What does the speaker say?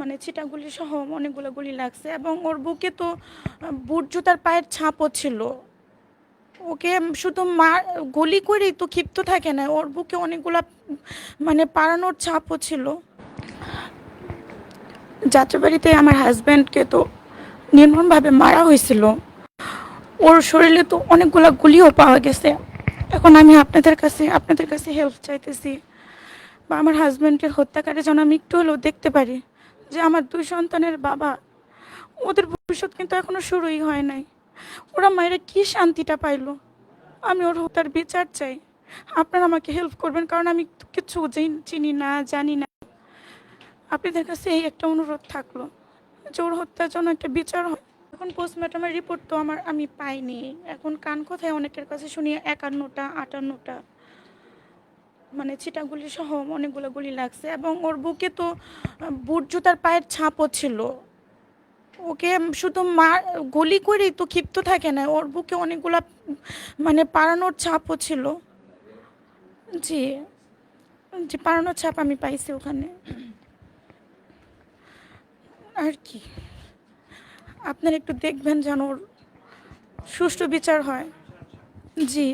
মানে ছিটাগুলি সহ অনেকগুলো গুলি লাগছে এবং ওর বুকে তো বুট জুতার পায়ের ছাপও ছিল। ওকে শুধু মা, গুলি করেই তো ক্ষিপ্ত থাকে না, ওর বুকে অনেকগুলা মানে পাড়ানোর ছাপও ছিল। যাত্রাবাড়িতে আমার হাজব্যান্ডকে তো নির্মমভাবে মারা হয়েছিল। ওর শরীরে তো অনেকগুলা গুলিও পাওয়া গেছে। এখন আমি আপনাদের কাছে আপনাদের কাছে হেল্প চাইতেছি। বা আমার হাজব্যান্ডের হত্যাকারী যেন আমি একটু হলেও দেখতে পারি। যে আমার দুই সন্তানের বাবা, ওদের ভবিষ্যৎ কিন্তু এখনও শুরুই হয় নাই। ওরা মায়েরা কি শান্তিটা পাইলো? আমি ওর হত্যার বিচার চাই। আপনারা আমাকে হেল্প করবেন, কারণ আমি কিছু চিনি না, জানি না। আপনাদের কাছে এই একটা অনুরোধ থাকল, যে ওর হত্যার জন্য একটা বিচার হয়। এখন পোস্টমর্টমের রিপোর্ট তো আমার আমি পাইনি। এখন কান কোথায়? অনেকের কাছে শুনি একান্নটা, আটান্নটা। মানে ছিটাগুলি সহ অনেকগুলো গুলি লাগছে এবং ওর বুকে তো বুট জুতার পায়ের ছাপও ছিল। ওকে শুধু মা, গুলি করেই তো ক্ষিপ্ত থাকে না, ওর বুকে অনেকগুলা মানে পাড়ানোর ছাপও ছিল। জি জি, পাড়ানোর ছাপ আমি পাইছি ওখানে। আর কি, আপনারা একটু দেখবেন যেন ওর সুষ্ঠু বিচার হয়। জি।